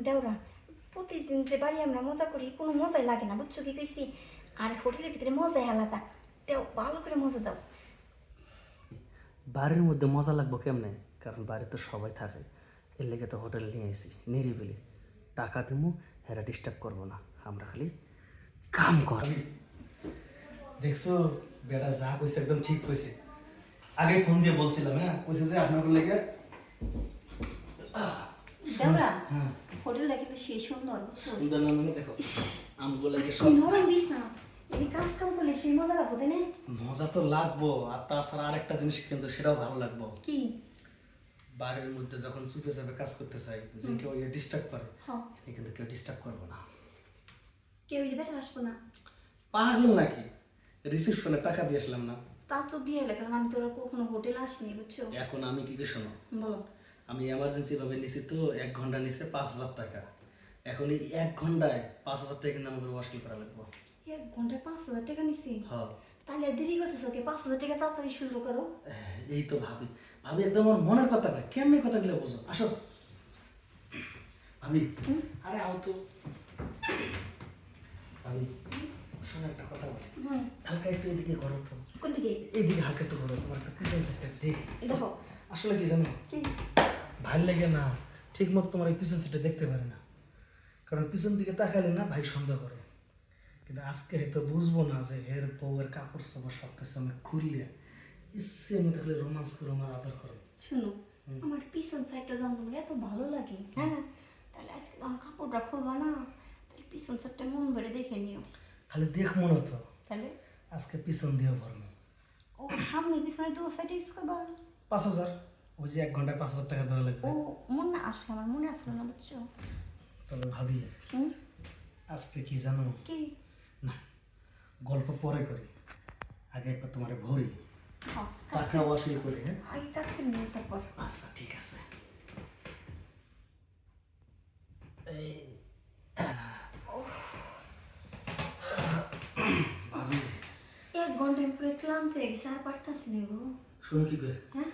দেওরা প্রতিদিন যে বাড়ি আমরা মজা করি কোনো মজাই লাগে না বুঝছ কি কইছি? আর হোটেলের ভিতরে মজাই আলাদা। দেও ভালো করে মজা দাও। বাড়ির মধ্যে মজা লাগবো কেমনে? কারণ বাড়িতে সবাই থাকে। এর লেগে তো হোটেল নিয়ে আইসি নিরিবিলি। টাকা দিমু হেরা ডিস্টার্ব করব না। আমরা খালি কাম কর। দেখছ বেটা যা কইছে একদম ঠিক কইছে। আগে ফোন দিয়ে বলছিলাম হ্যাঁ? কইছে যে আপনার লেগে দেওরা? হ্যাঁ। হোটেলটা কিন্তু সেই সুন্দর সুন্দর না দেখো। আমি বলে যে সব নরম দিস না। এই কাজ কাম করলে সেই মজা লাগবো তাই না? মজা তো লাগবো আর তাছাড়া আরেকটা জিনিস কিন্তু সেটাও ভালো লাগবো। কি? বাড়ির মধ্যে যখন চুপে চাপে কাজ করতে চাই যে কেউ ডিস্টার্ব করে হ্যাঁ কিন্তু কেউ ডিস্টার্ব করব না। কেউ বেটা আসব না? পাগল নাকি? রিসিপশনে টাকা দিয়ে আসলাম না। তা তো দিয়ে কারণ আমি তোরা কখনো হোটেল আসিনি বুঝছ? এখন আমি কি করে শোনো? বলো। আমি এমার্জেন্সি ভাবে নিছি তো এক ঘণ্টা নিছে পাঁচ হাজার টাকা। এখন এই এক ঘন্টায় পাঁচ হাজার টাকা কিন্তু আমাকে ওয়াশিং করা লাগবো। এক ঘন্টায় পাঁচ হাজার টাকা নিছি? হ্যাঁ। তাহলে দেরি করতেছো কি? পাঁচ হাজার টাকা তাড়াতাড়ি শুরু করো। এই তো ভাবি। ভাবি একদম আমার মনের কথা না কেমনি কথাগুলো বুঝো? আসো। ভাবি। আরে আও তো। ভাবি শোনো একটা কথা বলি। হালকা একটু এদিকে করো তো। কোন দিকে এইদিকে হালকা একটু করো তোমার একটা দেখ। দেখো। আসলে কি জানো? কি? ভালো লাগে না ঠিক মতো তোমার এই পিছন সেটটা দেখতে পারে না। কারণ পিছন দিকে তাকালে না ভাই সন্দেহ করে। কিন্তু আজকে হয়তো বুঝব না যে এর বউয়ের কাপড় চাপড় সব কিছু আমি খুললে ইচ্ছে মতো খালি রোমান্স করে আমার আদর করো শুনো আমার পিছন সাইডটা যখন তোমার এত ভালো লাগে হ্যাঁ তাহলে আজকে তখন কাপড়টা খুলবা না তাহলে পিছন সাইডটা মন ভরে দেখে নিও। খালি দেখ মনে তো তাহলে? আজকে পিছন দিয়ে ভরবো ও সামনে পিছনে দু সাইডে ইউজ করবা? পাঁচ হাজার। ওই যে এক ঘন্টায় পাঁচ হাজার টাকা দেওয়া লাগবে। ও মন না আসলে আমার মনে আসলো না বুঝছ? তবে ভাবি আজকে কি জানো? কি? না গল্প পরে করি। আগে একবার তোমার ভরি হ্যাঁ, টাকা ওয়াশিং করি হ্যাঁ? আগে তারপর। আচ্ছা ঠিক আছে। এই ভাবি। এক ঘন্টায় পুরো ক্লান্ত হয়ে গেছে আর পারতাছি না গো। শুনো কি করে হ্যাঁ?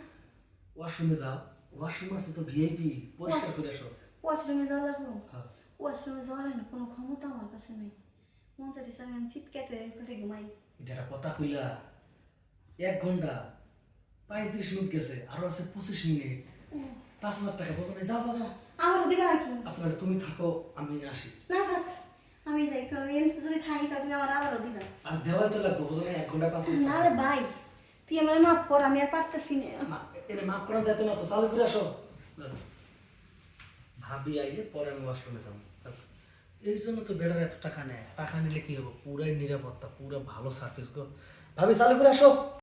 ওয়াশরুমে যাও। ওয়াশরুম আছে তো ভিআইপি পরিষ্কার করে আসো। ওয়াশরুমে যাওয়া হ্যাঁ। ওয়াশরুমে যাওয়ার না কোনো ক্ষমতা আমার কাছে নেই। মন চাইছে আমি চিৎকাতে করে ঘুমাই। এটা কথা কইলা। এক ঘণ্টা। পঁয়ত্রিশ মিনিট গেছে আরও আছে পঁচিশ মিনিট। পাঁচ হাজার টাকা বোঝো না যাও যাও আমারও দিবা নাকি আচ্ছা তুমি থাকো আমি আসি। না থাক। আমি যাই কারণ যদি থাকি তাহলে তুমি আমার আবারও দিবা আর দেওয়াই তো লাগবে বোঝো না এক ঘণ্টা পাঁচ হাজার না রে ভাই। তুই আমার মাফ কর, আমি আর পারতেছি না। এর মাফ করা যেত না তো, চালু করে আসো। ভাবি আইলে পরে আমি ওয়াশরুমে যাব। এই জন্য তো বেড়ার এত টাকা নেয়। টাকা নিলে কি হবে? পুরাই নিরাপত্তা, পুরো ভালো সার্ভিস গো। ভাবি, চালু করে আসো।